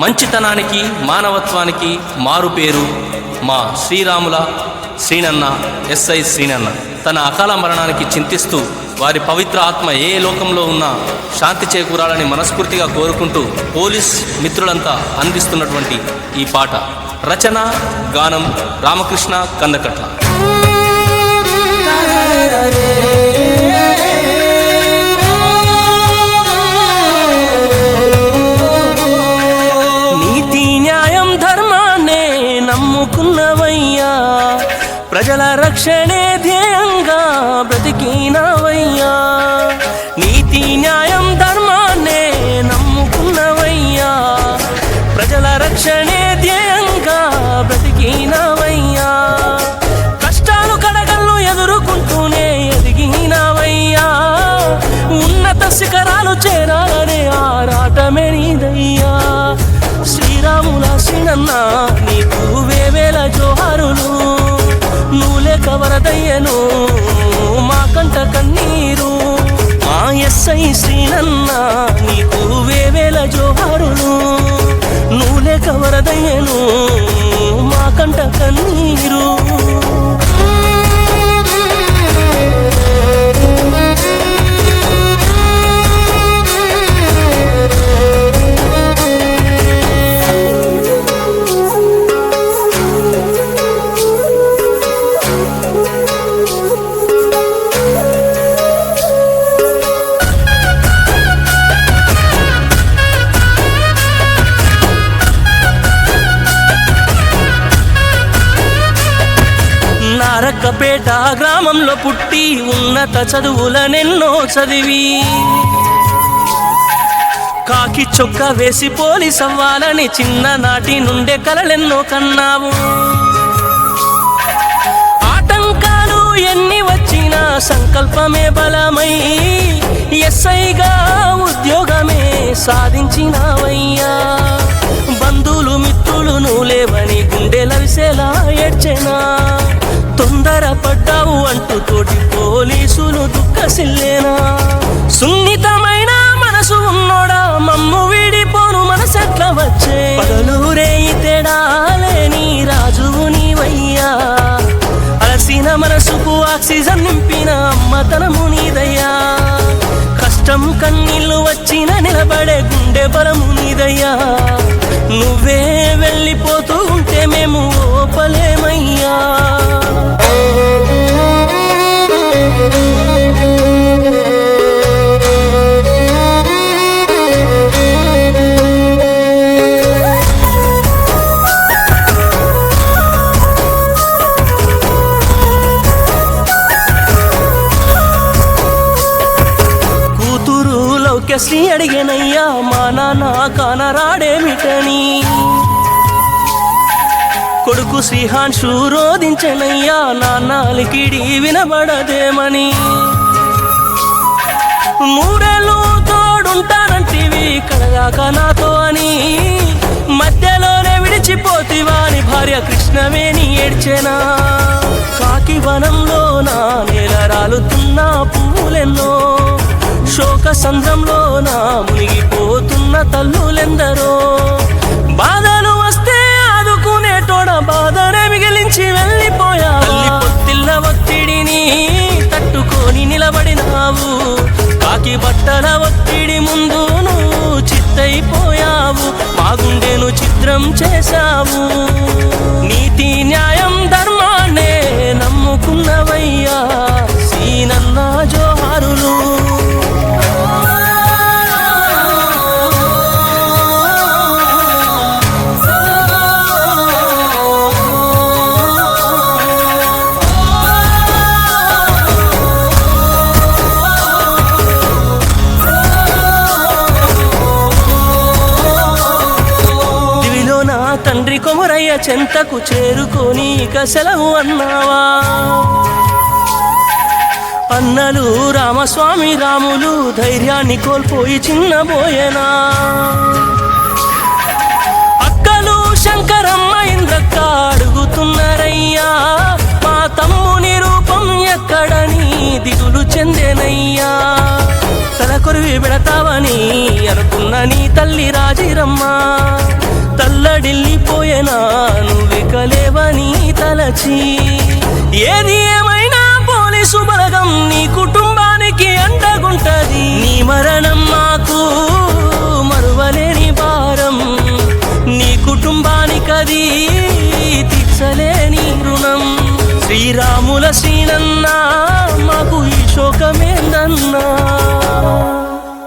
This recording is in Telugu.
మంచితనానికి మానవత్వానికి మారుపేరు మా శ్రీరాముల శ్రీనన్న ఎస్ఐ శ్రీనన్న తన అకాల మరణానికి చింతిస్తూ వారి పవిత్ర ఆత్మ ఏ లోకంలో ఉన్నా శాంతి చేకూరాలని మనస్ఫూర్తిగా కోరుకుంటూ పోలీస్ మిత్రులంతా అందిస్తున్నటువంటి ఈ పాట రచన గానం రామకృష్ణ కందకట్ల నమ్ముకున్నవయ్యా ప్రజల రక్షణే ధ్యేయంగా బ్రతికినవయ్యా. నీతి న్యాయ శ్రీరాముల సినన్న నీకు వేవేల జోహారులు నూలే కవరదయ్యను మా కంట కన్నీరు. మా ఎస్ఐ శ్రీనన్న నీకు వేవేల జోహారులు నూలే కవరదయ్యను మా కంట కన్నీరు. పేట గ్రామంలో పుట్టి ఉన్నత చదువులనెన్నో చదివి. కాకి చొక్క వేసి పోలీస్ అవ్వాలని చిన్ననాటి నుండే కలలెన్నో కన్నావు. ఆటంకాలు ఎన్ని వచ్చినా సంకల్పమే బలమై ఎస్ఐగా ఉద్యోగమే సాధించినావయ్యా. బంధువులు మిత్రులు నువ్వు లేవని గుండెల విసేలా ఏడ్చెనా? తొందరపడ్డావు అంటూ తోటి పోలీసులు దుఃఖసిల్లేనా సున్నితమైన మనసు ఉన్నోడా? మమ్ము వీడిపోను మనసెట్ల వచ్చే? పగలూరే తేడాలేని రాజువు నీవయ్యా. అలసిన మనసుకు ఆక్సిజన్ నింపిన అమ్మతనము నీదయ్యా. కష్టం కన్నీళ్ళు వచ్చిన నిలబడే గుండె బలము నీదయ్యా. లౌక్యశ్రీ అడిగినయ్యా మా నాన్న కానరాడేమిటని. కొడుకు శ్రీహాన్షు రోధించనయ్యా నాన్న లికిడి వినబడదేమని. మూడేళ్ళు తోడుంటానంటివి కడగాక నాతో అని. మధ్యలోనే విడిచిపోతివా అని భార్య కృష్ణవేణి ఏడ్చెనా. కాకి వనంలో నా నేల రాలుతున్న పువ్వులెన్నో. శోక సంద్రంలో నా మునిగిపోతున్న తల్లులెందరో? తండ్రి కొమరయ్య చెంతకు చేరుకొని ఇక సెలవు అన్నావా? అన్నలు రామస్వామి రాములు ధైర్యాన్ని కోల్పోయి చిన్నబోయేనా? అక్కలు శంకరమ్మ ఇంద్రక్క అడుగుతున్నారయ్యా మా తమ్ముని రూపం ఎక్కడని దిగులు చెందేనయ్యా. తల కొరివి పెడతావని అనుకున్న నీ తల్లి రాజీరమ్మ. తల్లడిల్లిపోయేనా నువ్విక లేవని తలచి? ఏది ఏమైనా పోలీసు బలగం నీ కుటుంబానికి అండగుంటది. నీ మరణం మాకు మరువలేని భారం. నీ కుటుంబానికది తీర్చలేని రుణం. శ్రీరాముల శ్రీనన్నా మాకు ఈ శోకమేందన్నా?